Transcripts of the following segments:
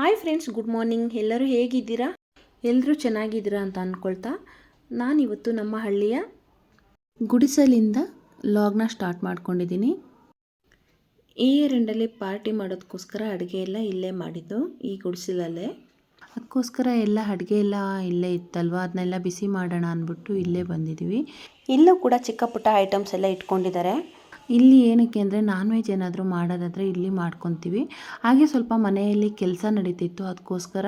Hi friends good morning ಎಲ್ಲರೂ ಹೇಗಿದ್ದೀರಾ? ಎಲ್ಲರೂ ಚೆನ್ನಾಗಿದ್ದೀರಾ ಅಂತ ಅಂದ್ಕೊಳ್ತಾ ನಾನಿವತ್ತು ನಮ್ಮ ಹಳ್ಳಿಯ ಗುಡಿಸಲಿಂದ ಲಾಗ್ನ ಸ್ಟಾರ್ಟ್ ಮಾಡ್ಕೊಂಡಿದ್ದೀನಿ. ಈ ಎರಡಲ್ಲಿ ಪಾರ್ಟಿ ಮಾಡೋದಕ್ಕೋಸ್ಕರ ಅಡುಗೆ ಎಲ್ಲ ಇಲ್ಲೇ ಮಾಡಿದ್ದು, ಈ ಗುಡಿಸಲಲ್ಲೇ. ಅದಕ್ಕೋಸ್ಕರ ಎಲ್ಲ ಅಡುಗೆ ಎಲ್ಲ ಇಲ್ಲೇ ಇತ್ತಲ್ವ? ಅದನ್ನೆಲ್ಲ ಬಿಸಿ ಮಾಡೋಣ ಅಂದ್ಬಿಟ್ಟು ಇಲ್ಲೇ ಬಂದಿದ್ದೀವಿ. ಇಲ್ಲೂ ಕೂಡ ಚಿಕ್ಕ ಪುಟ್ಟ ಐಟಮ್ಸ್ ಎಲ್ಲ ಇಟ್ಕೊಂಡಿದ್ದಾರೆ. ಇಲ್ಲಿ ಏನಕ್ಕೆ ಅಂದರೆ ನಾನ್ ವೆಜ್ ಏನಾದರೂ ಮಾಡೋದಾದರೆ ಇಲ್ಲಿ ಮಾಡ್ಕೊತೀವಿ. ಹಾಗೆ ಸ್ವಲ್ಪ ಮನೆಯಲ್ಲಿ ಕೆಲಸ ನಡೀತಿತ್ತು ಅದಕ್ಕೋಸ್ಕರ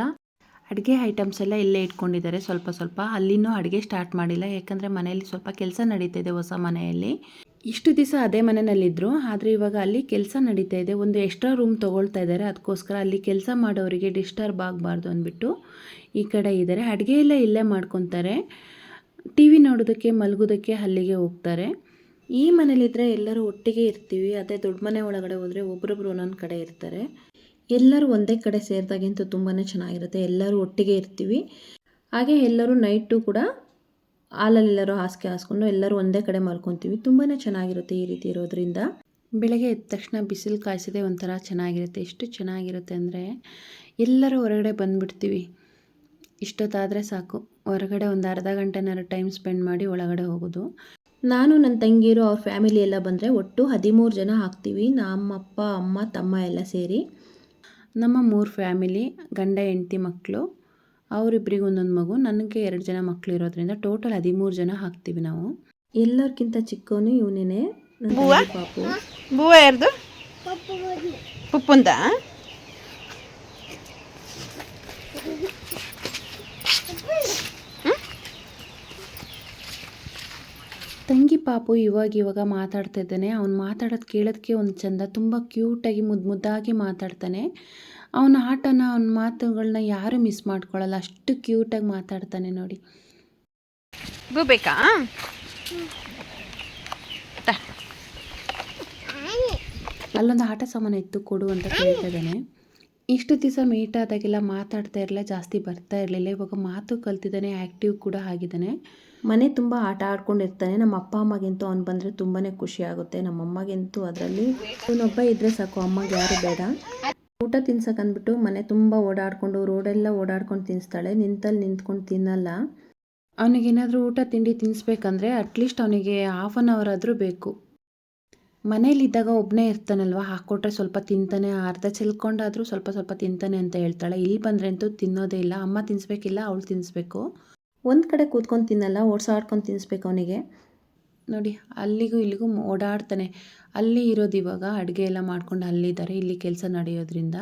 ಅಡುಗೆ ಐಟಮ್ಸ್ ಎಲ್ಲ ಇಲ್ಲೇ ಇಟ್ಕೊಂಡಿದ್ದಾರೆ. ಸ್ವಲ್ಪ ಸ್ವಲ್ಪ ಅಲ್ಲಿನೂ ಅಡುಗೆ ಸ್ಟಾರ್ಟ್ ಮಾಡಿಲ್ಲ. ಯಾಕಂದರೆ ಮನೆಯಲ್ಲಿ ಸ್ವಲ್ಪ ಕೆಲಸ ನಡೀತಿದೆ ಹೊಸ ಮನೆಯಲ್ಲಿ. ಇಷ್ಟು ದಿವಸ ಅದೇ ಮನೆಯಲ್ಲಿದ್ದರು ಆದರೆ ಇವಾಗ ಅಲ್ಲಿ ಕೆಲಸ ನಡೀತಾ ಇದೆ. ಒಂದು ಎಕ್ಸ್ಟ್ರಾ ರೂಮ್ ತೊಗೊಳ್ತಾ ಇದ್ದಾರೆ. ಅದಕ್ಕೋಸ್ಕರ ಅಲ್ಲಿ ಕೆಲಸ ಮಾಡೋರಿಗೆ ಡಿಸ್ಟರ್ಬ್ ಆಗಬಾರ್ದು ಅಂದ್ಬಿಟ್ಟು ಈ ಕಡೆ ಇದ್ದಾರೆ. ಅಡುಗೆ ಎಲ್ಲ ಇಲ್ಲೇ ಮಾಡ್ಕೊತಾರೆ. ಟಿ ವಿ ನೋಡೋದಕ್ಕೆ, ಮಲಗೋದಕ್ಕೆ ಅಲ್ಲಿಗೆ ಹೋಗ್ತಾರೆ. ಈ ಮನೇಲಿದ್ದರೆ ಎಲ್ಲರೂ ಒಟ್ಟಿಗೆ ಇರ್ತೀವಿ, ಅದೇ ದೊಡ್ಡ ಮನೆ ಒಳಗಡೆ ಹೋದರೆ ಒಬ್ರೊಬ್ರು ಒಂದೊಂದು ಕಡೆ ಇರ್ತಾರೆ. ಎಲ್ಲರೂ ಒಂದೇ ಕಡೆ ಸೇರಿದಾಗಿಂತೂ ತುಂಬಾ ಚೆನ್ನಾಗಿರುತ್ತೆ, ಎಲ್ಲರೂ ಒಟ್ಟಿಗೆ ಇರ್ತೀವಿ. ಹಾಗೆ ಎಲ್ಲರೂ ನೈಟು ಕೂಡ ಹಾಲಲ್ಲೆಲ್ಲರೂ ಹಾಸಿಗೆ ಹಾಸ್ಕೊಂಡು ಎಲ್ಲರೂ ಒಂದೇ ಕಡೆ ಮಲ್ಕೊತೀವಿ ತುಂಬಾ ಚೆನ್ನಾಗಿರುತ್ತೆ ಈ ರೀತಿ ಇರೋದ್ರಿಂದ. ಬೆಳಗ್ಗೆ ಎದ್ದ ತಕ್ಷಣ ಬಿಸಿಲು ಕಾಯಿಸಿದೆ ಒಂಥರ ಚೆನ್ನಾಗಿರುತ್ತೆ, ಎಷ್ಟು ಚೆನ್ನಾಗಿರುತ್ತೆ ಅಂದರೆ ಎಲ್ಲರೂ ಹೊರಗಡೆ ಬಂದುಬಿಡ್ತೀವಿ. ಇಷ್ಟೊತ್ತಾದರೆ ಸಾಕು, ಹೊರಗಡೆ ಒಂದು ಅರ್ಧ ಗಂಟೆನಾರು ಟೈಮ್ ಸ್ಪೆಂಡ್ ಮಾಡಿ ಒಳಗಡೆ ಹೋಗೋದು. ನಾನು ನನ್ನ ತಂಗಿರು ಅವ್ರ ಫ್ಯಾಮಿಲಿ ಎಲ್ಲ ಬಂದರೆ ಒಟ್ಟು ಹದಿಮೂರು ಜನ ಹಾಕ್ತೀವಿ ನಮ್ಮಪ್ಪ ಅಮ್ಮ ತಮ್ಮ ಎಲ್ಲ ಸೇರಿ. ನಮ್ಮ ಮೂರು ಫ್ಯಾಮಿಲಿ ಗಂಡ ಹೆಂಡತಿ ಮಕ್ಕಳು ಅವರಿಬ್ಬರಿಗೆ ಒಂದೊಂದು ಮಗು. ನನಗೆ ಎರಡು ಜನ ಮಕ್ಕಳು ಇರೋದ್ರಿಂದ ಟೋಟಲ್ ಹದಿಮೂರು ಜನ ಹಾಕ್ತೀವಿ ನಾವು. ಎಲ್ಲರಿಗಿಂತ ಚಿಕ್ಕವನು ಇವನೇನೆ. ಪಾಪು. ಬೂವ ಯಾರ್ದು? ಪುಪ್ಪುಂದ? ತಂಗಿ ಪಾಪು ಇವಾಗ ಇವಾಗ ಮಾತಾಡ್ತಾ ಇದ್ದಾನೆ. ಅವ್ನು ಮಾತಾಡೋದು ಕೇಳೋದಕ್ಕೆ ಒಂದು ಚಂದ ತುಂಬ ಕ್ಯೂಟಾಗಿ ಮುದ್ದು ಮುದ್ದಾಗಿ ಮಾತಾಡ್ತಾನೆ. ಅವನ ಆಟನ ಅವನ ಮಾತುಗಳನ್ನ ಯಾರು ಮಿಸ್ ಮಾಡ್ಕೊಳ್ಳಲ್ಲ ಅಷ್ಟು ಕ್ಯೂಟಾಗಿ ಮಾತಾಡ್ತಾನೆ ನೋಡಿ. ಗೋಬೇಕಾ ಬೇಕಾ. ಅಲ್ಲೊಂದು ಆಟ ಸಾಮಾನು ಇತ್ತು ಕೊಡು ಅಂತ ಕೇಳ್ತಾ ಇದ್ದಾನೆ. ಇಷ್ಟು ದಿವಸ ಮೀಟ್ ಆದಾಗೆಲ್ಲ ಮಾತಾಡ್ತಾ ಇರಲಿಲ್ಲ ಜಾಸ್ತಿ ಬರ್ತಾ ಇರಲಿಲ್ಲ ಇವಾಗ ಮಾತು ಕಲ್ತಿದ್ದಾನೆ ಆ್ಯಕ್ಟಿವ್ ಕೂಡ ಆಗಿದ್ದಾನೆ. ಮನೆ ತುಂಬ ಆಟ ಆಡ್ಕೊಂಡಿರ್ತಾನೆ. ನಮ್ಮ ಅಪ್ಪ ಅಮ್ಮಗಿಂತೂ ಅವ್ನು ಬಂದರೆ ತುಂಬಾ ಖುಷಿ ಆಗುತ್ತೆ ನಮ್ಮ ಅಮ್ಮಗಿಂತೂ ಅದರಲ್ಲಿ ಇವನೊಬ್ಬ ಇದ್ದರೆ ಸಾಕು, ಅಮ್ಮಗೆ ಯಾರು ಬೇಡ. ಊಟ ತಿನ್ಸಕ್ಕೆ ಅಂದ್ಬಿಟ್ಟು ಮನೆ ತುಂಬ ಓಡಾಡಿಕೊಂಡು, ರೋಡೆಲ್ಲ ಓಡಾಡ್ಕೊಂಡು ತಿನ್ನಿಸ್ತಾಳೆ ನಿಂತಲ್ಲಿ ನಿಂತ್ಕೊಂಡು ತಿನ್ನಲ್ಲ. ಅವನಿಗೇನಾದರೂ ಊಟ ತಿಂಡಿ ತಿನ್ನಿಸ್ಬೇಕಂದ್ರೆ ಅಟ್ಲೀಸ್ಟ್ ಅವನಿಗೆ ಹಾಫ್ ಆನ್ ಅವರ್ ಆದರೂ ಬೇಕು. ಮನೇಲಿದ್ದಾಗ ಒಬ್ಬನೇ ಇರ್ತಾನಲ್ವ, ಹಾಕ್ಕೊಟ್ರೆ ಸ್ವಲ್ಪ ತಿಂತಾನೆ, ಅರ್ಧ ಚೆಲ್ಕೊಂಡಾದರೂ ಸ್ವಲ್ಪ ಸ್ವಲ್ಪ ತಿಂತಾನೆ ಅಂತ ಹೇಳ್ತಾಳೆ. ಇಲ್ಲಿ ಬಂದರೆ ಅಂತೂ ತಿನ್ನೋದೇ ಇಲ್ಲ. ಅಮ್ಮ ತಿನ್ನಿಸ್ಬೇಕಿಲ್ಲ ಅವಳು ತಿನ್ನಿಸ್ಬೇಕು ಒಂದು ಕಡೆ ಕೂತ್ಕೊಂಡು ತಿನ್ನಲ್ಲ ಓಡ್ಸಾಡ್ಕೊಂಡು ತಿನ್ನಿಸ್ಬೇಕು ಅವನಿಗೆ. ನೋಡಿ, ಅಲ್ಲಿಗೂ ಇಲ್ಲಿಗೂ ಓಡಾಡ್ತಾನೆ. ಅಲ್ಲಿ ಇರೋದು ಇವಾಗ ಅಡುಗೆ ಎಲ್ಲ ಮಾಡ್ಕೊಂಡು ಅಲ್ಲಿದ್ದಾರೆ, ಇಲ್ಲಿ ಕೆಲಸ ನಡೆಯೋದ್ರಿಂದ.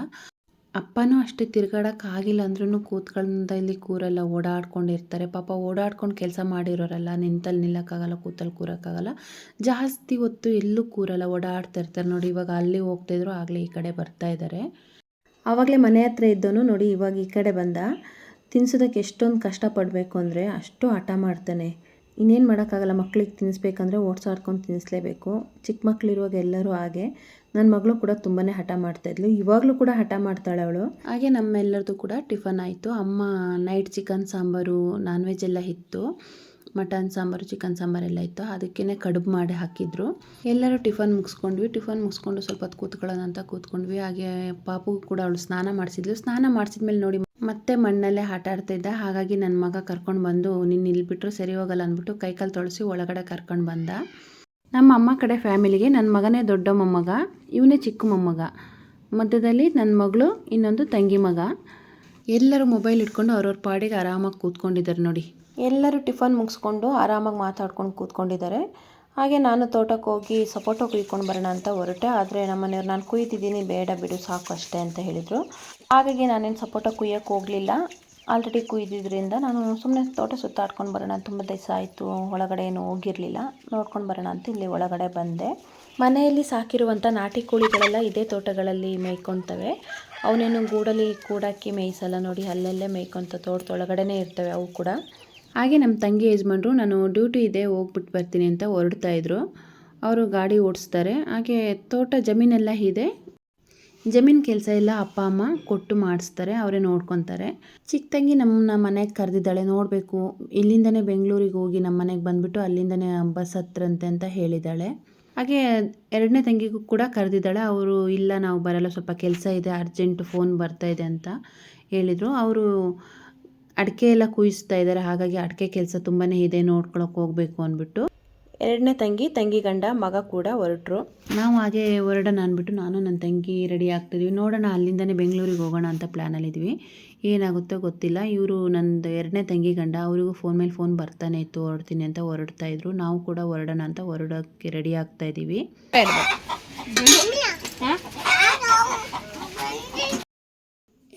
ಅಪ್ಪನೂ ಅಷ್ಟೇ ತಿರ್ಗಾಡೋಕ್ಕಾಗಿಲ್ಲ ಅಂದ್ರೂ ಕೂತ್ಕೊಂಡ ಇಲ್ಲಿ ಕೂರಲ್ಲ, ಓಡಾಡ್ಕೊಂಡಿರ್ತಾರೆ. ಪಾಪ ಓಡಾಡ್ಕೊಂಡು ಕೆಲಸ ಮಾಡಿರೋರಲ್ಲ ನಿಂತಲ್ಲಿ ನಿಲ್ಲಕ್ಕಾಗಲ್ಲ ಕೂತಲ್ಲಿ ಕೂರೋಕ್ಕಾಗಲ್ಲ. ಜಾಸ್ತಿ ಹೊತ್ತು ಎಲ್ಲೂ ಕೂರಲ್ಲ, ಓಡಾಡ್ತಾ ಇರ್ತಾರೆ. ನೋಡಿ, ಇವಾಗ ಅಲ್ಲಿ ಹೋಗ್ತಾಯಿದ್ರು ಆಗಲೇ ಈ ಕಡೆ ಬರ್ತಾ ಇದ್ದಾರೆ ಆವಾಗಲೇ ಮನೆ ಹತ್ರ ಇದ್ದವನು ನೋಡಿ, ಇವಾಗ ಈ ಕಡೆ ಬಂದ. ತಿನ್ಸೋದಕ್ಕೆ ಎಷ್ಟೊಂದು ಕಷ್ಟಪಡಬೇಕು ಅಂದರೆ ಅಷ್ಟು ಹಠ ಮಾಡ್ತಾನೆ. ಇನ್ನೇನು ಮಾಡೋಕ್ಕಾಗಲ್ಲ, ಮಕ್ಳಿಗೆ ತಿನ್ನಿಸ್ಬೇಕಂದ್ರೆ ಓಡ್ಸಾಡ್ಕೊಂಡು ತಿನ್ನಿಸ್ಲೇಬೇಕು ಚಿಕ್ಕ ಮಕ್ಕಳಿರುವಾಗ ಎಲ್ಲರೂ ಹಾಗೆ. ನನ್ನ ಮಗಳು ಕೂಡ ತುಂಬಾ ಹಠ ಮಾಡ್ತಾಯಿದ್ಲು ಇವಾಗಲೂ ಕೂಡ ಹಠ ಮಾಡ್ತಾಳೆ ಅವಳು. ಹಾಗೆ ನಮ್ಮೆಲ್ಲರದು ಕೂಡ ಟಿಫನ್ ಆಯಿತು. ಅಮ್ಮ night chicken sambar non veg ಎಲ್ಲ ಇತ್ತು. ಮಟನ್ ಸಾಂಬಾರು, ಚಿಕನ್ ಸಾಂಬಾರು ಎಲ್ಲ ಇತ್ತು. ಅದಕ್ಕೇ ಕಡುಬು ಮಾಡಿ ಹಾಕಿದ್ರು. ಎಲ್ಲರೂ ಟಿಫನ್ ಮುಗಿಸ್ಕೊಂಡ್ವಿ. ಟಿಫನ್ ಮುಗಿಸ್ಕೊಂಡು ಸ್ವಲ್ಪ ಹೊತ್ತು ಕೂತ್ಕೊಳ್ಳೋಣ ಅಂತ ಕೂತ್ಕೊಂಡ್ವಿ. ಹಾಗೆ ಪಾಪು ಕೂಡ ಅವಳು ಸ್ನಾನ ಮಾಡಿಸಿದ್ಲು. ಸ್ನಾನ ಮಾಡಿಸಿದ್ಮೇಲೆ ನೋಡಿ ಮತ್ತೆ ಮಣ್ಣಲ್ಲೇ ಆಟ ಆಡ್ತಾ ಇದ್ದ ಹಾಗಾಗಿ ನನ್ನ ಮಗ ಕರ್ಕೊಂಡು ಬಂದು, ನೀನು ಇಲ್ಲಿ ಸರಿ ಹೋಗಲ್ಲ ಅಂದ್ಬಿಟ್ಟು ಕೈಕಾಲು ತೊಳಸಿ ಒಳಗಡೆ ಕರ್ಕೊಂಡು ಬಂದ. ನಮ್ಮ ಅಮ್ಮ ಕಡೆ ಫ್ಯಾಮಿಲಿಗೆ ನನ್ನ ಮಗನೇ ದೊಡ್ಡ ಮೊಮ್ಮಗ ಇವನೇ ಚಿಕ್ಕ ಮೊಮ್ಮಗ ಮಧ್ಯದಲ್ಲಿ ನನ್ನ ಮಗಳು, ಇನ್ನೊಂದು ತಂಗಿ ಮಗ. ಎಲ್ಲರೂ ಮೊಬೈಲ್ ಇಟ್ಕೊಂಡು ಅವ್ರವ್ರ ಪಾಡಿಗೆ ಆರಾಮಾಗಿ ಕೂತ್ಕೊಂಡಿದ್ದಾರೆ ನೋಡಿ. ಎಲ್ಲರೂ ಟಿಫನ್ ಮುಗಿಸ್ಕೊಂಡು ಆರಾಮಾಗಿ ಮಾತಾಡ್ಕೊಂಡು ಕೂತ್ಕೊಂಡಿದ್ದಾರೆ. ಹಾಗೆ ನಾನು ತೋಟಕ್ಕೆ ಹೋಗಿ ಸಪೋಟೊ ಕುಯ್ಕೊಂಡು ಬರೋಣ ಅಂತ ಹೊರಟೆ. ಆದರೆ ನಮ್ಮ ಮನೆಯವ್ರು, ನಾನು ಕುಯ್ತಿದ್ದೀನಿ, ಬೇಡ ಬಿಡು, ಸಾಕು ಅಷ್ಟೇ ಅಂತ ಹೇಳಿದರು. ಹಾಗಾಗಿ ನಾನೇನು ಸಪೋಟ ಕುಯ್ಯೋಕ್ಕೆ ಹೋಗಲಿಲ್ಲ. ಆಲ್ರೆಡಿ ಕುಯ್ದಿದ್ದರಿಂದ ನಾನು ಸುಮ್ಮನೆ ತೋಟ ಸುತ್ತಾಡ್ಕೊಂಡು ಬರೋಣ ತುಂಬ ದಿವಸ ಆಯಿತು. ಒಳಗಡೆ ಏನು ಹೋಗಿರಲಿಲ್ಲ. ನೋಡ್ಕೊಂಡು ಬರೋಣ ಅಂತ ಇಲ್ಲಿ ಒಳಗಡೆ ಬಂದೆ. ಮನೆಯಲ್ಲಿ ಸಾಕಿರುವಂಥ ನಾಟಿ ಕೋಳಿಗಳೆಲ್ಲ ಇದೇ ತೋಟಗಳಲ್ಲಿ ಮೇಯ್ಕೊತವೆ. ಅವನೇನು ಗೂಡಲ್ಲಿ ಕೂಡಕ್ಕೆ ಮೇಯಿಸಲ್ಲ ನೋಡಿ, ಅಲ್ಲಲ್ಲೇ ಮೇಯ್ಕೊತ ತೋಟದೊಳಗಡೆನೇ ಇರ್ತವೆ ಅವು ಕೂಡ. ಹಾಗೆ ನಮ್ಮ ತಂಗಿ ಯಜಮಾನ್ರು ನಾನು ಡ್ಯೂಟಿ ಇದೆ ಹೋಗ್ಬಿಟ್ಟು ಬರ್ತೀನಿ ಅಂತ ಹೊರಡ್ತಾ ಇದ್ರು. ಅವರು ಗಾಡಿ ಓಡಿಸ್ತಾರೆ. ಹಾಗೆ ತೋಟ ಜಮೀನೆಲ್ಲ ಇದೆ. ಜಮೀನು ಕೆಲಸ ಎಲ್ಲ ಅಪ್ಪ, ಅಮ್ಮ ಕೊಟ್ಟು ಮಾಡಿಸ್ತಾರೆ, ಅವರೇ ನೋಡ್ಕೊತಾರೆ. ಚಿಕ್ಕ ತಂಗಿ ನಮ್ಮನ್ನ ಮನೆಗೆ ಕರೆದಿದ್ದಾಳೆ, ನೋಡಬೇಕು. ಇಲ್ಲಿಂದನೇ ಬೆಂಗಳೂರಿಗೆ ಹೋಗಿ ನಮ್ಮ ಮನೆಗೆ ಬಂದುಬಿಟ್ಟು ಅಲ್ಲಿಂದನೇ ಬಸ್ ಹತ್ರಂತೆ ಅಂತ ಹೇಳಿದ್ದಾಳೆ. ಹಾಗೆ ಎರಡನೇ ತಂಗಿಗೂ ಕೂಡ ಕರೆದಿದ್ದಾಳೆ. ಅವರು, ಇಲ್ಲ, ನಾವು ಬರಲ್ಲ, ಸ್ವಲ್ಪ ಕೆಲಸ ಇದೆ, ಅರ್ಜೆಂಟ್ ಫೋನ್ ಬರ್ತಾ ಇದೆ ಅಂತ ಹೇಳಿದರು. ಅವರು ಅಡಿಕೆ ಎಲ್ಲ ಕುಯಿಸ್ತಾ ಇದ್ದಾರೆ. ಹಾಗಾಗಿ ಅಡಿಕೆ ಕೆಲಸ ತುಂಬಾ ಇದೆ. ನೋಡ್ಕೊಳಕ್ಕೆ ಹೋಗಬೇಕು ಅಂದ್ಬಿಟ್ಟು. ಎರಡನೇ ತಂಗಿ ತಂಗಿ ಗಂಡ ಮಗ ಕೂಡ ಹೊರಟರು. ನಾವು ಹಾಗೆ ಹೊರಡೋಣ ಅಂದ್ಬಿಟ್ಟು ನಾನು ನನ್ನ ತಂಗಿ ರೆಡಿ ಆಗ್ತಿದ್ವಿ. ನೋಡೋಣ ಅಲ್ಲಿಂದನೇ ಬೆಂಗಳೂರಿಗೆ ಹೋಗೋಣ ಅಂತ ಪ್ಲ್ಯಾನಲ್ಲಿದ್ವಿ ಏನಾಗುತ್ತೋ ಗೊತ್ತಿಲ್ಲ. ಇವರು ನಂದು ಎರಡನೇ ತಂಗಿ ಗಂಡ. ಅವರಿಗೂ ಫೋನ್ ಮೇಲೆ ಫೋನ್ ಬರ್ತಾನೆ ಇತ್ತು. ಹೊರಡ್ತೀನಿ ಅಂತ ಹೊರಡ್ತಾ ಇದ್ರು. ನಾವು ಕೂಡ ಹೊರಡೋಣ ಅಂತ ಹೊರಡೋಕ್ಕೆ ರೆಡಿ ಆಗ್ತಾ ಇದ್ದೀವಿ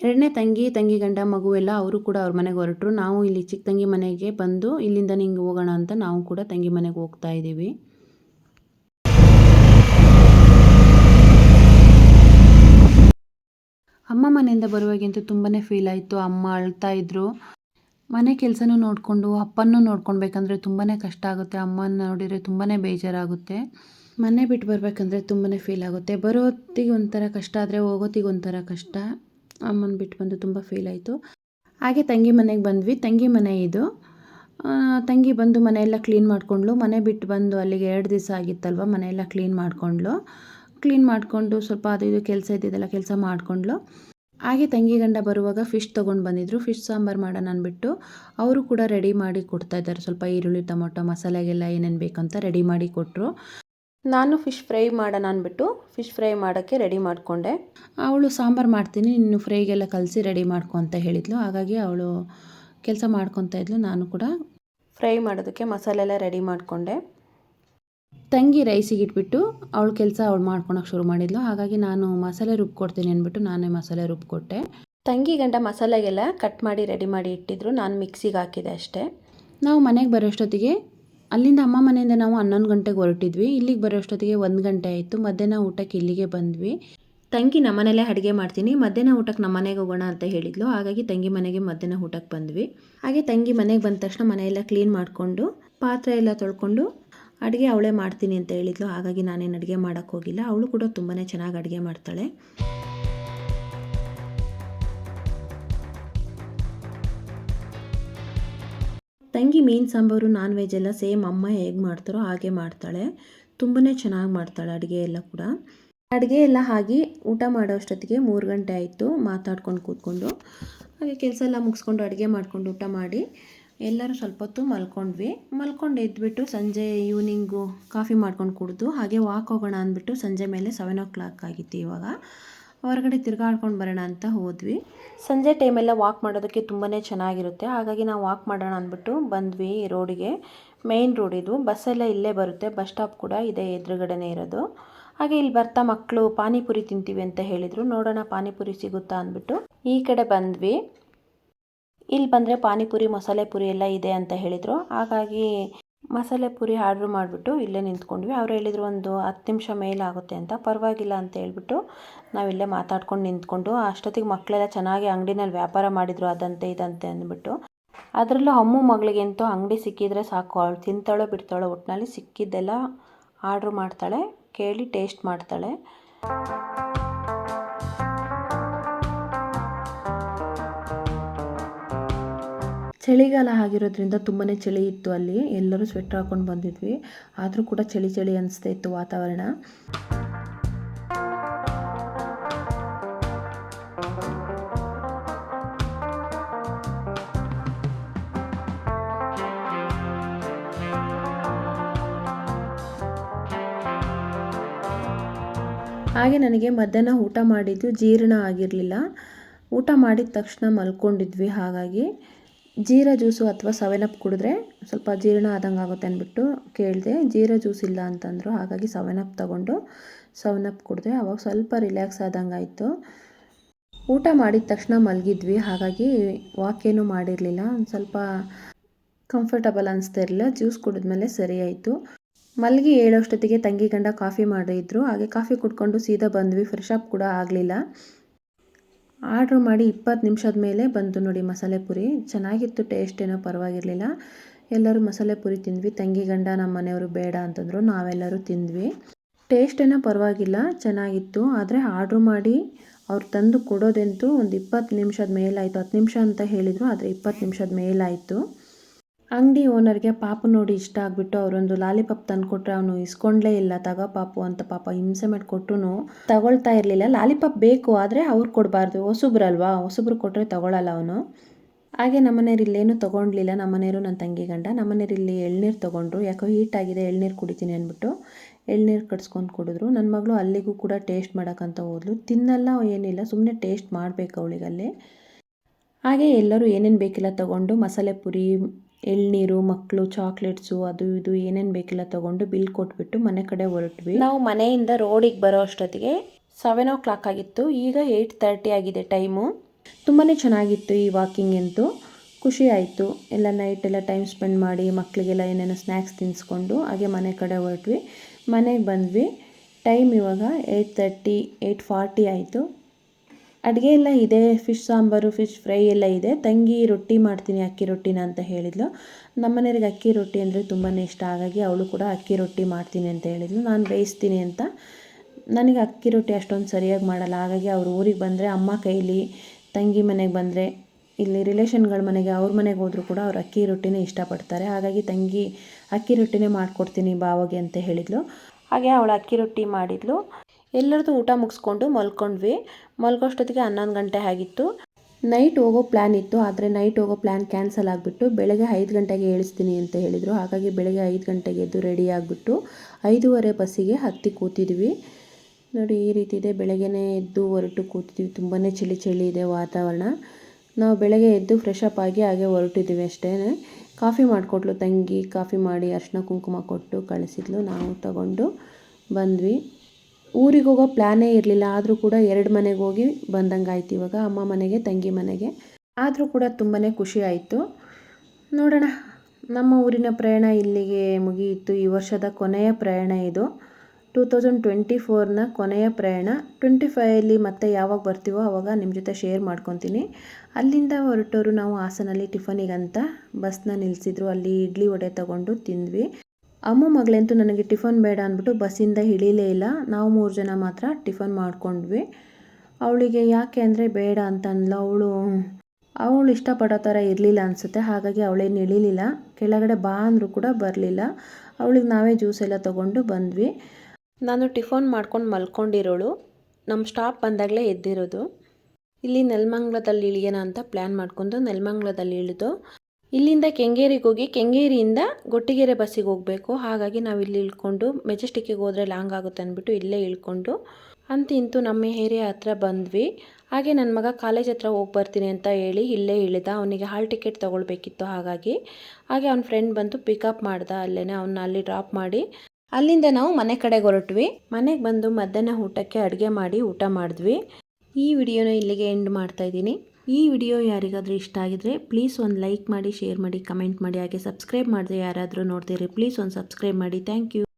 ಎರಡನೇ ತಂಗಿ ತಂಗಿ ಗಂಡ, ಮಗು ಎಲ್ಲ ಅವರು ಕೂಡ ಅವ್ರ ಮನೆಗೆ ಹೊರಟರು. ನಾವು ಇಲ್ಲಿ ಚಿಕ್ಕ ತಂಗಿ ಮನೆಗೆ ಬಂದು ಇಲ್ಲಿಂದ ಹಿಂಗೆ ಹೋಗೋಣ ಅಂತ ನಾವು ಕೂಡ ತಂಗಿ ಮನೆಗೆ ಹೋಗ್ತಾ ಇದ್ದೀವಿ. ಅಮ್ಮ ಮನೆಯಿಂದ ಬರುವಾಗಂತೂ ತುಂಬಾ ಫೀಲ್ ಆಯಿತು. ಅಮ್ಮ ಅಳ್ತಾ ಇದ್ರು. ಮನೆ ಕೆಲಸನೂ ನೋಡಿಕೊಂಡು, ಅಪ್ಪನೂ ನೋಡ್ಕೊಳ್ಬೇಕಂದ್ರೆ ತುಂಬಾ ಕಷ್ಟ ಆಗುತ್ತೆ. ಅಮ್ಮನ ನೋಡಿದರೆ ತುಂಬಾ ಬೇಜಾರಾಗುತ್ತೆ. ಮನೆ ಬಿಟ್ಟು ಬರಬೇಕಂದ್ರೆ ತುಂಬಾ ಫೀಲ್ ಆಗುತ್ತೆ. ಬರೋತ್ತಿಗೆ ಒಂಥರ ಕಷ್ಟ ಆದರೆ ಹೋಗೋತ್ತಿಗೆ ಒಂಥರ ಕಷ್ಟ. ಅಮ್ಮನ ಬಿಟ್ಟು ಬಂದು ತುಂಬ ಫೀಲ್ ಆಯಿತು. ಹಾಗೆ ತಂಗಿ ಮನೆಗೆ ಬಂದ್ವಿ. ತಂಗಿ ಮನೆ ಇದು. ತಂಗಿ ಬಂದು ಮನೆಯೆಲ್ಲ ಕ್ಲೀನ್ ಮಾಡಿಕೊಂಡ್ಳು. ಮನೆ ಬಿಟ್ಟು ಬಂದು ಅಲ್ಲಿಗೆ ಎರಡು ದಿವಸ ಆಗಿತ್ತಲ್ವ ಮನೆಯೆಲ್ಲ ಕ್ಲೀನ್ ಮಾಡಿಕೊಂಡ್ಳು. ಕ್ಲೀನ್ ಮಾಡಿಕೊಂಡು ಸ್ವಲ್ಪ ಅದು ಇದು ಕೆಲಸ ಇದ್ದಿದ್ದೆಲ್ಲ ಕೆಲಸ ಮಾಡಿಕೊಂಡ್ಳು. ಹಾಗೆ ತಂಗಿ ಗಂಡ ಬರುವಾಗ ಫಿಶ್ ತೊಗೊಂಡು ಬಂದಿದ್ರು. ಫಿಶ್ ಸಾಂಬಾರು ಮಾಡೋಣ ಅಂದ್ಬಿಟ್ಟು ಅವರು ಕೂಡ ರೆಡಿ ಮಾಡಿ ಕೊಡ್ತಾ ಇದ್ದಾರೆ. ಸ್ವಲ್ಪ ಈರುಳ್ಳಿ, ಟೊಮೊಟೊ, ಮಸಾಲೆಗೆಲ್ಲ ಏನೇನು ಬೇಕಂತ ರೆಡಿ ಮಾಡಿ ಕೊಟ್ಟರು ನಾನು ಫಿಶ್ ಫ್ರೈ ಮಾಡೋಣ ಅಂದ್ಬಿಟ್ಟು ಫಿಶ್ ಫ್ರೈ ಮಾಡೋಕ್ಕೆ ರೆಡಿ ಮಾಡಿಕೊಂಡೆ. ಅವಳು ಸಾಂಬಾರು ಮಾಡ್ತೀನಿ ಇನ್ನು ಫ್ರೈಗೆಲ್ಲ ಕಲಸಿ ರೆಡಿ ಮಾಡ್ಕೊ ಅಂತ ಹೇಳಿದ್ಲು. ಹಾಗಾಗಿ ಅವಳು ಕೆಲಸ ಮಾಡ್ಕೊತಾ ಇದ್ಲು ನಾನು ಕೂಡ ಫ್ರೈ ಮಾಡೋದಕ್ಕೆ ಮಸಾಲೆ ಎಲ್ಲ ರೆಡಿ ಮಾಡಿಕೊಂಡೆ. ತಂಗಿ ರೈಸಿಗೆ ಇಟ್ಬಿಟ್ಟು ಅವಳು ಕೆಲಸ ಅವಳು ಮಾಡ್ಕೊಳಕ್ಕೆ ಶುರು ಮಾಡಿದ್ಲು. ಹಾಗಾಗಿ ನಾನು ಮಸಾಲೆ ರುಬ್ಕೊಡ್ತೀನಿ ಅಂದ್ಬಿಟ್ಟು ನಾನೇ ಮಸಾಲೆ ರುಬ್ಕೊಟ್ಟೆ ತಂಗಿ ಗಂಡ ಮಸಾಲೆಗೆಲ್ಲ ಕಟ್ ಮಾಡಿ ರೆಡಿ ಮಾಡಿ ಇಟ್ಟಿದ್ರು. ನಾನು ಮಿಕ್ಸಿಗೆ ಹಾಕಿದೆ ಅಷ್ಟೇ. ನಾವು ಮನೆಗೆ ಬರೋಷ್ಟೊತ್ತಿಗೆ ಅಲ್ಲಿಂದ ಅಮ್ಮ ಮನೆಯಿಂದ ನಾವು ಹನ್ನೊಂದು ಗಂಟೆಗೆ ಹೊರಟಿದ್ವಿ. ಇಲ್ಲಿಗೆ ಬರೋಷ್ಟೊತ್ತಿಗೆ ಒಂದು ಗಂಟೆ ಆಯಿತು. ಮಧ್ಯಾಹ್ನ ಊಟಕ್ಕೆ ಇಲ್ಲಿಗೆ ಬಂದ್ವಿ. ತಂಗಿ ನಮ್ಮನೇಲೇ ಅಡುಗೆ ಮಾಡ್ತೀನಿ. ಮಧ್ಯಾಹ್ನ ಊಟಕ್ಕೆ ನಮ್ಮ ಮನೆಗೆ ಹೋಗೋಣ ಅಂತ ಹೇಳಿದ್ಲು. ಹಾಗಾಗಿ ತಂಗಿ ಮನೆಗೆ ಮಧ್ಯಾಹ್ನ ಊಟಕ್ಕೆ ಬಂದ್ವಿ. ಹಾಗೆ ತಂಗಿ ಮನೆಗೆ ಬಂದ ತಕ್ಷಣ ಮನೆಯೆಲ್ಲ ಕ್ಲೀನ್ ಮಾಡಿಕೊಂಡು, ಪಾತ್ರೆ ಎಲ್ಲ ತೊಳ್ಕೊಂಡು ಅಡುಗೆ ಅವಳೇ ಮಾಡ್ತೀನಿ ಅಂತ ಹೇಳಿದ್ಲು. ಹಾಗಾಗಿ ನಾನೇನು ಅಡುಗೆ ಮಾಡೋಕ್ಕೋಗಿಲ್ಲ ಅವಳು ಕೂಡ ತುಂಬಾ ಚೆನ್ನಾಗಿ ಅಡುಗೆ ಮಾಡ್ತಾಳೆ. ತಂಗಿ ಮೀನು ಸಾಂಬಾರು ನಾನ್ ವೆಜ್ ಎಲ್ಲ ಸೇಮ್ ಅಮ್ಮ ಹೇಗೆ ಮಾಡ್ತಾರೋ ಹಾಗೆ ಮಾಡ್ತಾಳೆ. ತುಂಬಾ ಚೆನ್ನಾಗಿ ಮಾಡ್ತಾಳೆ ಅಡುಗೆ ಎಲ್ಲ ಕೂಡ. ಅಡುಗೆ ಎಲ್ಲ ಹಾಗೆ ಊಟ ಮಾಡೋ ಅಷ್ಟೊತ್ತಿಗೆ ಮೂರು ಗಂಟೆ ಆಯಿತು ಮಾತಾಡ್ಕೊಂಡು ಕೂತ್ಕೊಂಡು. ಹಾಗೆ ಕೆಲಸ ಎಲ್ಲ ಮುಗಿಸ್ಕೊಂಡು ಅಡುಗೆ ಮಾಡ್ಕೊಂಡು ಊಟ ಮಾಡಿ ಎಲ್ಲರೂ ಸ್ವಲ್ಪ ಹೊತ್ತು ಮಲ್ಕೊಂಡ್ವಿ. ಮಲ್ಕೊಂಡು ಎದ್ಬಿಟ್ಟು ಸಂಜೆ ಈವ್ನಿಂಗು ಕಾಫಿ ಮಾಡ್ಕೊಂಡು ಕುಡಿದು ಹಾಗೆ ವಾಕ್ ಹೋಗೋಣ ಅಂದ್ಬಿಟ್ಟು ಸಂಜೆ ಮೇಲೆ ಸೆವೆನ್ ಓ ಕ್ಲಾಕ್ ಆಗಿತ್ತು ಇವಾಗ. ಹೊರಗಡೆ ತಿರ್ಗಾಡ್ಕೊಂಡು ಬರೋಣ ಅಂತ ಹೋದ್ವಿ. ಸಂಜೆ ಟೈಮೆಲ್ಲ ವಾಕ್ ಮಾಡೋದಕ್ಕೆ ತುಂಬಾ ಚೆನ್ನಾಗಿರುತ್ತೆ. ಹಾಗಾಗಿ ನಾವು ವಾಕ್ ಮಾಡೋಣ ಅಂದ್ಬಿಟ್ಟು ಬಂದ್ವಿ ರೋಡಿಗೆ ಮೇಯ್ನ್ ರೋಡ್ ಇದು. ಬಸ್ಸೆಲ್ಲ ಇಲ್ಲೇ ಬರುತ್ತೆ. ಬಸ್ ಸ್ಟಾಪ್ ಕೂಡ ಇದೆ ಎದುರುಗಡೆನೇ ಇರೋದು. ಹಾಗೆ ಇಲ್ಲಿ ಬರ್ತಾ ಮಕ್ಕಳು ಪಾನಿಪುರಿ ತಿಂತೀವಿ ಅಂತ ಹೇಳಿದರು. ನೋಡೋಣ ಪಾನಿಪುರಿ ಸಿಗುತ್ತಾ ಅಂದ್ಬಿಟ್ಟು. ಈ ಕಡೆ ಬಂದ್ವಿ. ಇಲ್ಲಿ ಬಂದರೆ ಪಾನಿಪುರಿ, ಮಸಾಲೆ ಪುರಿ ಎಲ್ಲ ಇದೆ ಅಂತ ಹೇಳಿದರು. ಹಾಗಾಗಿ ಮಸಾಲೆ ಪೂರಿ ಆರ್ಡ್ರ್ ಮಾಡಿಬಿಟ್ಟು ಇಲ್ಲೇ ನಿಂತ್ಕೊಂಡ್ವಿ. ಅವ್ರು ಹೇಳಿದ್ರು ಒಂದು ಹತ್ತು ನಿಮಿಷ ಮೇಲಾಗುತ್ತೆ ಅಂತ. ಪರವಾಗಿಲ್ಲ ಅಂತ ಹೇಳ್ಬಿಟ್ಟು ನಾವಿಲ್ಲೇ ಮಾತಾಡ್ಕೊಂಡು ನಿಂತ್ಕೊಂಡು, ಅಷ್ಟೊತ್ತಿಗೆ ಮಕ್ಕಳೆಲ್ಲ ಚೆನ್ನಾಗಿ ಅಂಗಡಿನಲ್ಲಿ ವ್ಯಾಪಾರ ಮಾಡಿದರು ಅದಂತೆ ಇದಂತೆ ಅಂದ್ಬಿಟ್ಟು. ಅದರಲ್ಲೂ ಅಮ್ಮು ಮಗಳಿಗೆಂತೂ ಅಂಗಡಿ ಸಿಕ್ಕಿದ್ರೆ ಸಾಕು. ಅವಳು ತಿಂತಾಳೋ ಬಿಡ್ತಾಳೋ ಒಟ್ಟಿನಲ್ಲಿ ಸಿಕ್ಕಿದ್ದೆಲ್ಲ ಆರ್ಡ್ರ್ ಮಾಡ್ತಾಳೆ, ಕೇಳಿ ಟೇಸ್ಟ್ ಮಾಡ್ತಾಳೆ. ಚಳಿಗಾಲ ಆಗಿರೋದ್ರಿಂದ ತುಂಬಾ ಚಳಿ ಇತ್ತು ಅಲ್ಲಿ. ಎಲ್ಲರೂ ಸ್ವೆಟ್ರ್ ಹಾಕೊಂಡು ಬಂದಿದ್ವಿ. ಆದರೂ ಕೂಡ ಚಳಿ ಚಳಿ ಅನಿಸ್ತಾ ಇತ್ತು ವಾತಾವರಣ. ಹಾಗೆ ನನಗೆ ಮಧ್ಯಾಹ್ನ ಊಟ ಮಾಡಿದ್ದು ಜೀರ್ಣ ಆಗಿರಲಿಲ್ಲ. ಊಟ ಮಾಡಿದ ತಕ್ಷಣ ಮಲ್ಕೊಂಡಿದ್ವಿ ಹಾಗಾಗಿ. ಜೀರಾ ಜ್ಯೂಸು ಅಥವಾ ಸೆವೆನ್ ಅಪ್ ಕುಡಿದ್ರೆ ಸ್ವಲ್ಪ ಜೀರ್ಣ ಆದಂಗೆ ಆಗುತ್ತೆ ಅಂದ್ಬಿಟ್ಟು ಕೇಳಿದೆ. ಜೀರಾ ಜ್ಯೂಸ್ ಇಲ್ಲ ಅಂತಂದರು ಹಾಗಾಗಿ ಸೆವೆನ್ ಅಪ್ ತೊಗೊಂಡು ಸೆವೆನ್ ಅಪ್ ಕುಡಿದೆ. ಅವಾಗ ಸ್ವಲ್ಪ ರಿಲ್ಯಾಕ್ಸ್ ಆದಂಗೆ ಆಯಿತು. ಊಟ ಮಾಡಿದ ತಕ್ಷಣ ಮಲಗಿದ್ವಿ. ಹಾಗಾಗಿ ವಾಕೇನು ಮಾಡಿರಲಿಲ್ಲ. ಒಂದು ಸ್ವಲ್ಪ ಕಂಫರ್ಟಬಲ್ ಅನಿಸ್ತಾ ಇರಲಿಲ್ಲ. ಜ್ಯೂಸ್ ಕುಡಿದ್ಮೇಲೆ ಸರಿ ಆಯಿತು. ಮಲಗಿ ಏಳೋಷ್ಟೊತ್ತಿಗೆ ತಂಗಿ ಗಂಡ ಕಾಫಿ ಮಾಡಿದ್ರು. ಹಾಗೆ ಕಾಫಿ ಕುಡ್ಕೊಂಡು ಸೀದಾ ಬಂದ್ವಿ. ಫ್ರೆಶ್ ಅಪ್ ಕೂಡ ಆಗಲಿಲ್ಲ. ಆರ್ಡ್ರ್ ಮಾಡಿ ಇಪ್ಪತ್ತು ನಿಮಿಷದ ಮೇಲೆ ಬಂತು ನೋಡಿ ಮಸಾಲೆ ಪುರಿ. ಚೆನ್ನಾಗಿತ್ತು ಟೇಸ್ಟ್ ಏನೋ ಪರವಾಗಿರಲಿಲ್ಲ. ಎಲ್ಲರೂ ಮಸಾಲೆ ಪುರಿ ತಿಂದ್ವಿ. ತಂಗಿ ಗಂಡ ನಮ್ಮ ಮನೆಯವರು ಬೇಡ ಅಂತಂದರು ನಾವೆಲ್ಲರೂ ತಿಂದ್ವಿ. ಟೇಸ್ಟ್ ಏನೋ ಪರವಾಗಿಲ್ಲ, ಚೆನ್ನಾಗಿತ್ತು. ಆದರೆ ಆರ್ಡ್ರ್ ಮಾಡಿ ಅವ್ರು ತಂದು ಕೊಡೋದಂತೂ ಒಂದು ಇಪ್ಪತ್ತು ನಿಮಿಷದ ಮೇಲಾಯಿತು. ಹತ್ತು ನಿಮಿಷ ಅಂತ ಹೇಳಿದರು, ಆದರೆ ಇಪ್ಪತ್ತು ನಿಮಿಷದ ಮೇಲಾಯಿತು. ಅಂಗಡಿ ಓನರ್ಗೆ ಪಾಪ ನೋಡಿ ಇಷ್ಟ ಆಗಿಬಿಟ್ಟು ಅವರೊಂದು ಲಾಲಿಪಾಪ್ ತಂದು ಕೊಟ್ಟರೆ ಅವನು ಇಸ್ಕೊಂಡ್ಲೇ ಇಲ್ಲ, ತಗೋ ಪಾಪು ಅಂತ ಪಾಪ ಹಿಂಸೆ ಮಾಡಿ ಕೊಟ್ಟರು ತಗೊಳ್ತಾ ಇರಲಿಲ್ಲ. ಲಾಲಿಪಾಪ್ ಬೇಕು ಆದರೆ ಅವ್ರು ಕೊಡಬಾರ್ದು. ಹೊಸಬ್ರಲ್ವಾ? ಹೊಸಬ್ರು ಕೊಟ್ಟರೆ ತಗೊಳ್ಳಲ್ಲ ಅವನು. ಹಾಗೆ ನಮ್ಮನೆಯವ್ರು ಇಲ್ಲೇನು ತೊಗೊಂಡ್ಲಿಲ್ಲ. ನಮ್ಮನೆಯವರು ನನ್ನ ತಂಗಿ ಗಂಡ. ನಮ್ಮನೆಯವ್ರು ಇಲ್ಲಿ ಎಳ್ನೀರು ತೊಗೊಂಡ್ರು. ಯಾಕೋ ಹೀಟ್ ಆಗಿದೆ, ಎಳ್ನೀರು ಕುಡಿತೀನಿ ಅಂದ್ಬಿಟ್ಟು ಎಳ್ನೀರು ಕಟ್ಸ್ಕೊಂಡು ಕುಡಿದ್ರು. ನನ್ನ ಮಗಳು ಅಲ್ಲಿಗೂ ಕೂಡ ಟೇಸ್ಟ್ ಮಾಡೋಕ್ಕಂತ ಹೋದ್ಲು. ತಿನ್ನಲ್ಲ ಏನಿಲ್ಲ ಸುಮ್ಮನೆ ಟೇಸ್ಟ್ ಮಾಡಬೇಕು ಅವಳಿಗಲ್ಲಿ. ಹಾಗೆ ಎಲ್ಲರೂ ಏನೇನು ಬೇಕಿಲ್ಲ ತಗೊಂಡು ಮಸಾಲೆ ಪುರಿ ಎಳ್ನೀರು ಮಕ್ಕಳು ಚಾಕ್ಲೇಟ್ಸು ಅದು ಇದು ಏನೇನು ಬೇಕಿಲ್ಲ ತಗೊಂಡು ಬಿಲ್ ಕೊಟ್ಬಿಟ್ಟು ಮನೆ ಕಡೆ ಹೊರಟ್ವಿ. ನಾವು ಮನೆಯಿಂದ ರೋಡಿಗೆ ಬರೋ ಅಷ್ಟೊತ್ತಿಗೆ ಸೆವೆನ್ ಓ ಕ್ಲಾಕ್ ಆಗಿತ್ತು. ಈಗ ಏಯ್ಟ್ ತರ್ಟಿ ಆಗಿದೆ ಟೈಮು ತುಂಬಾ ಚೆನ್ನಾಗಿತ್ತು ಈ ವಾಕಿಂಗ್ ಅಂತೂ. ಖುಷಿ ಆಯಿತು. ಎಲ್ಲ ನೈಟ್ ಎಲ್ಲ ಟೈಮ್ ಸ್ಪೆಂಡ್ ಮಾಡಿ ಮಕ್ಕಳಿಗೆಲ್ಲ ಏನೇನೋ ಸ್ನ್ಯಾಕ್ಸ್ ತಿನ್ಸ್ಕೊಂಡು ಹಾಗೆ ಮನೆ ಕಡೆ ಹೊರಟ್ವಿ. ಮನೆಗೆ ಬಂದ್ವಿ. ಟೈಮ್ ಇವಾಗ ಏಯ್ಟ್ ತರ್ಟಿ ಏಯ್ಟ್ ಫಾರ್ಟಿ ಆಯಿತು. ಅಡುಗೆ ಎಲ್ಲ ಇದೆ ಫಿಶ್ ಸಾಂಬಾರು ಫಿಶ್ ಫ್ರೈ ಎಲ್ಲ ಇದೆ. ತಂಗಿ ರೊಟ್ಟಿ ಮಾಡ್ತೀನಿ, ಅಕ್ಕಿ ರೊಟ್ಟಿನ ಅಂತ ಹೇಳಿದ್ಲು. ನಮ್ಮನೆಯವ್ರಿಗೆ ಅಕ್ಕಿ ರೊಟ್ಟಿ ಅಂದರೆ ತುಂಬಾ ಇಷ್ಟ. ಹಾಗಾಗಿ ಅವಳು ಕೂಡ ಅಕ್ಕಿ ರೊಟ್ಟಿ ಮಾಡ್ತೀನಿ ಅಂತ ಹೇಳಿದ್ಲು. ನಾನು ಬೇಯಿಸ್ತೀನಿ ಅಂತ. ನನಗೆ ಅಕ್ಕಿ ರೊಟ್ಟಿ ಅಷ್ಟೊಂದು ಸರಿಯಾಗಿ ಮಾಡಲ್ಲ. ಹಾಗಾಗಿ ಅವ್ರ ಊರಿಗೆ ಬಂದರೆ ಅಮ್ಮ ಕೈಲಿ, ತಂಗಿ ಮನೆಗೆ ಬಂದರೆ, ಇಲ್ಲಿ ರಿಲೇಷನ್ಗಳ ಮನೆಗೆ, ಅವ್ರ ಮನೆಗೆ ಹೋದರೂ ಕೂಡ ಅವ್ರು ಅಕ್ಕಿ ರೊಟ್ಟಿನೇ ಇಷ್ಟಪಡ್ತಾರೆ. ಹಾಗಾಗಿ ತಂಗಿ ಅಕ್ಕಿ ರೊಟ್ಟಿನೇ ಮಾಡಿಕೊಡ್ತೀನಿ ಬಾವಗೆ ಅಂತ ಹೇಳಿದ್ಲು. ಹಾಗೆ ಅವಳು ಅಕ್ಕಿ ರೊಟ್ಟಿ ಮಾಡಿದ್ಲು. ಎಲ್ಲರದ್ದು ಊಟ ಮುಗಿಸ್ಕೊಂಡು ಮಲ್ಕೊಂಡ್ವಿ. ಮಲ್ಕೋಷ್ಟೊತ್ತಿಗೆ ಹನ್ನೊಂದು ಗಂಟೆ ಆಗಿತ್ತು. ನೈಟ್ ಹೋಗೋ ಪ್ಲ್ಯಾನ್ ಇತ್ತು, ಆದರೆ ನೈಟ್ ಹೋಗೋ ಪ್ಲ್ಯಾನ್ ಕ್ಯಾನ್ಸಲ್ ಆಗಿಬಿಟ್ಟು ಬೆಳಗ್ಗೆ ಐದು ಗಂಟೆಗೆ ಏಳಿಸ್ತೀನಿ ಅಂತ ಹೇಳಿದರು. ಹಾಗಾಗಿ ಬೆಳಗ್ಗೆ ಐದು ಗಂಟೆಗೆ ಎದ್ದು ರೆಡಿ ಆಗಿಬಿಟ್ಟು ಐದೂವರೆ ಬಸ್ಸಿಗೆ ಹತ್ತಿ ಕೂತಿದ್ವಿ. ನೋಡಿ, ಈ ರೀತಿ ಇದೆ. ಬೆಳಗ್ಗೆನೇ ಎದ್ದು ಹೊರಟು ಕೂತಿದ್ವಿ. ತುಂಬಾ ಚಳಿ ಚಳಿ ಇದೆ ವಾತಾವರಣ. ನಾವು ಬೆಳಗ್ಗೆ ಎದ್ದು ಫ್ರೆಶ್ ಅಪ್ ಆಗಿ ಹಾಗೆ ಹೊರಟಿದ್ವಿ ಅಷ್ಟೇ. ಕಾಫಿ ಮಾಡಿಕೊಟ್ಲು ತಂಗಿ. ಕಾಫಿ ಮಾಡಿ ಅರ್ಶಿನ ಕುಂಕುಮ ಕೊಟ್ಟು ಕಳಿಸಿದ್ಲು. ನಾವು ತಗೊಂಡು ಬಂದ್ವಿ. ಊರಿಗೆ ಹೋಗೋ ಪ್ಲ್ಯಾನೇ ಇರಲಿಲ್ಲ, ಆದರೂ ಕೂಡ ಎರಡು ಮನೆಗೆ ಹೋಗಿ ಬಂದಂಗೆ ಆಯ್ತು ಇವಾಗ, ಅಮ್ಮ ಮನೆಗೆ, ತಂಗಿ ಮನೆಗೆ. ಆದರೂ ಕೂಡ ತುಂಬಾ ಖುಷಿ ಆಯಿತು. ನೋಡೋಣ, ನಮ್ಮ ಊರಿನ ಪ್ರಯಾಣ ಇಲ್ಲಿಗೆ ಮುಗಿಯಿತು. ಈ ವರ್ಷದ ಕೊನೆಯ ಪ್ರಯಾಣ ಇದು. ಟೂ ತೌಸಂಡ್ ಟ್ವೆಂಟಿ ಫೋರ್ನ ಕೊನೆಯ ಪ್ರಯಾಣ. ಟ್ವೆಂಟಿ ಫೈವಲ್ಲಿ ಮತ್ತೆ ಯಾವಾಗ ಬರ್ತೀವೋ ಆವಾಗ ನಿಮ್ಮ ಜೊತೆ ಶೇರ್ ಮಾಡ್ಕೊತೀನಿ. ಅಲ್ಲಿಂದ ಹೊರಟೋರು ನಾವು ಹಾಸನಲ್ಲಿ ಟಿಫನಿಗಂತ ಬಸ್ನ ನಿಲ್ಲಿಸಿದ್ರು ಅಲ್ಲಿ ಇಡ್ಲಿ ವಡೆ ತಗೊಂಡು ತಿಂದ್ವಿ. ಅಮ್ಮ ಮಗಳಂತೂ ನನಗೆ ಟಿಫನ್ ಬೇಡ ಅಂದ್ಬಿಟ್ಟು ಬಸ್ಸಿಂದ ಇಳಿಲೇ ಇಲ್ಲ. ನಾವು ಮೂರು ಜನ ಮಾತ್ರ ಟಿಫನ್ ಮಾಡ್ಕೊಂಡ್ವಿ. ಅವಳಿಗೆ ಯಾಕೆ ಅಂದರೆ ಬೇಡ ಅಂತ ಅವಳು. ಅವಳು ಇಷ್ಟಪಡೋ ಥರ ಇರಲಿಲ್ಲ ಅನಿಸುತ್ತೆ. ಹಾಗಾಗಿ ಅವಳೇನು ಇಳಿಲಿಲ್ಲ. ಕೆಳಗಡೆ ಬಾ ಅಂದರೂ ಕೂಡ ಬರಲಿಲ್ಲ. ಅವಳಿಗೆ ನಾವೇ ಜ್ಯೂಸ್ ಎಲ್ಲ ತೊಗೊಂಡು ಬಂದ್ವಿ. ನಾನು ಟಿಫನ್ ಮಾಡ್ಕೊಂಡು ಮಲ್ಕೊಂಡಿರೋಳು. ನಮ್ಮ ಸ್ಟಾಪ್ ಬಂದಾಗಲೇ ಎದ್ದಿರೋದು. ಇಲ್ಲಿ ನೆಲಮಂಗ್ಲದಲ್ಲಿ ಇಳಿಯೋಣ ಅಂತ ಪ್ಲ್ಯಾನ್ ಮಾಡ್ಕೊಂಡು ನೆಲಮಂಗ್ಲದಲ್ಲಿ ಇಳಿದು ಇಲ್ಲಿಂದ ಕೆಂಗೇರಿಗೆ ಹೋಗಿ ಕೆಂಗೇರಿಯಿಂದ ಗೊಟ್ಟಿಗೆರೆ ಬಸ್ಸಿಗೆ ಹೋಗಬೇಕು. ಹಾಗಾಗಿ ನಾವು ಇಲ್ಲಿ ಇಳ್ಕೊಂಡು ಮೆಜೆಸ್ಟಿಕ್ಕಿಗೆ ಹೋದರೆ ಲಾಂಗ್ ಆಗುತ್ತೆ ಅಂದ್ಬಿಟ್ಟು ಇಲ್ಲೇ ಇಳ್ಕೊಂಡು ಅಂತ ನಮ್ಮ ಏರಿಯಾ ಹತ್ರ ಬಂದ್ವಿ. ಹಾಗೆ ನನ್ನ ಮಗ ಕಾಲೇಜ್ ಹತ್ರ ಹೋಗಿ ಬರ್ತೀನಿ ಅಂತ ಹೇಳಿ ಇಲ್ಲೇ ಇಳಿದ. ಅವನಿಗೆ ಹಾಲ್ ಟಿಕೆಟ್ ತೊಗೊಳ್ಬೇಕಿತ್ತು ಹಾಗಾಗಿ. ಹಾಗೆ ಅವ್ನ ಫ್ರೆಂಡ್ ಬಂದು ಪಿಕಪ್ ಮಾಡ್ದ. ಅಲ್ಲೇ ಅವನ್ನ ಅಲ್ಲಿ ಡ್ರಾಪ್ ಮಾಡಿ ಅಲ್ಲಿಂದ ನಾವು ಮನೆ ಕಡೆಗೆ ಹೊರಟ್ವಿ. ಮನೆಗೆ ಬಂದು ಮಧ್ಯಾಹ್ನ ಊಟಕ್ಕೆ ಅಡುಗೆ ಮಾಡಿ ಊಟ ಮಾಡಿದ್ವಿ. ಈ ವಿಡಿಯೋನ ಇಲ್ಲಿಗೆ ಎಂಡ್ ಮಾಡ್ತಾ ಇದ್ದೀನಿ. ಈ ವಿಡಿಯೋ ಯಾರಿಗಾದರೂ ಇಷ್ಟ ಆಗಿದ್ರೆ ಪ್ಲೀಸ್ ಒಂದು ಲೈಕ್ ಮಾಡಿ ಶೇರ್ ಮಾಡಿ ಕಮೆಂಟ್ ಮಾಡಿ, ಹಾಗೆ ಸಬ್ಸ್ಕ್ರೈಬ್ ಮಾಡಿದ್ರೆ ಯಾರಾದರೂ ನೋಡ್ತೀರಿ ಪ್ಲೀಸ್ ಒಂದು ಸಬ್ಸ್ಕ್ರೈಬ್ ಮಾಡಿ. Thank you